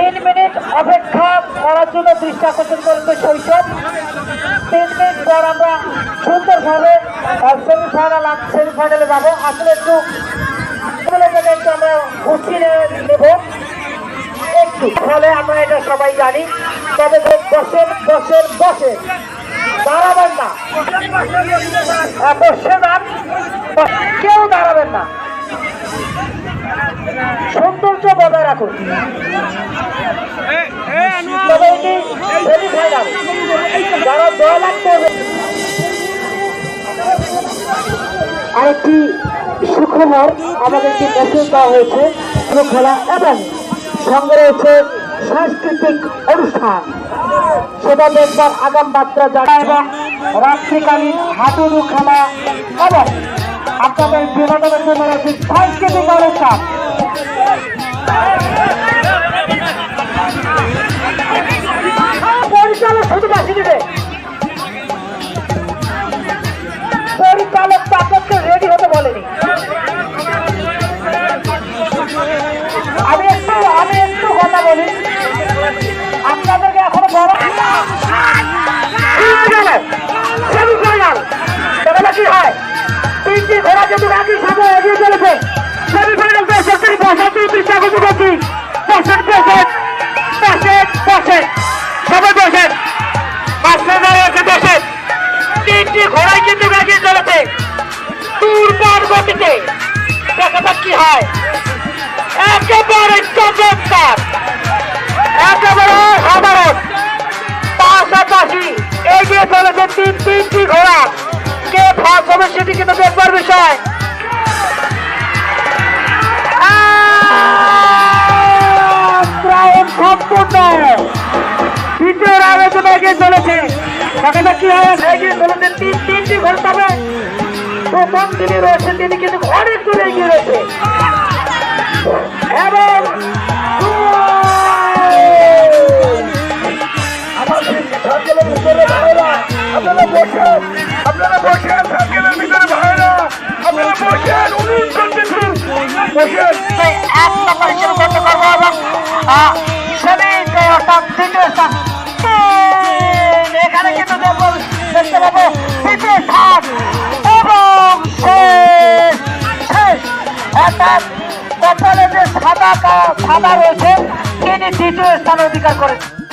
তিন মিনিট অপেক্ষা করার জন্য দৃষ্টি আকর্ষণ করবে শৈশব। তিন মিনিট পর আমরা সুন্দরভাবে সেমিফাইনাল সেমিফাইনালে যাব। আসলে একটু একটু আমরা গুছিয়ে নেব। একটু ফলে আমরা এটা সবাই জানি। তবে বসেন বসেন বসেন। দাঁড়াবেন না। হ্যাঁ, বসেন আর কেউ দাঁড়াবেন না। সৌন্দর্য বজায় রাখুন। আরেকটি সুখবর আমাদেরকে মেসেজ দেওয়া হয়েছে খেলা এবং সঙ্গে রয়েছে সাংস্কৃতিক অনুষ্ঠান। সেটা দেখবার আগাম বার্তা জানা এবং রাত্রিকালীন হাডুডু খেলা এবং আপনাদের বিনোদনের জন্য রয়েছে সাংস্কৃতিক অনুষ্ঠান। পরিচালক শুধু বাসি দিবে। পরিচালক বলেনি। আমি একটু আমি একটু কথা বলি। আপনাদেরকে এখনও তাহলে কি হয়? তিনটি ঘোড়া যদি একই সাথে এগিয়ে চলেছে। সেমিফাইনাল সরকারি বসার জন্য চেষ্টা গতিতে কি হয়। একেবারে চমৎকার। একেবারে সাধারণ। পাশাপাশি এগিয়ে চলেছে তিন তিনটি ঘোড়া। কে ফার্স্ট হবে সেটি কিন্তু দেখবার বিষয়। সম্পূর্ণ। দ্বিতীয় রাউন্ডে এগিয়ে চলেছে। দেখা যাক কি হয়। এগিয়ে চলেছে তিন তিনটি ঘোড়া তবে। প্রথম যিনি রয়েছে, তিনি কিন্তু অনেক দূরে এগিয়ে রয়েছে এবং আপনারা বসেন আপনারা বসেন সার্কেলের ভিতরে এখানে কিন্তু দেখব দেখতে পাবো তৃতীয় স্থান। অর্থাৎ কপালে যে সাদা সাদা রয়েছে তিনি দ্বিতীয় স্থান অধিকার করেছেন।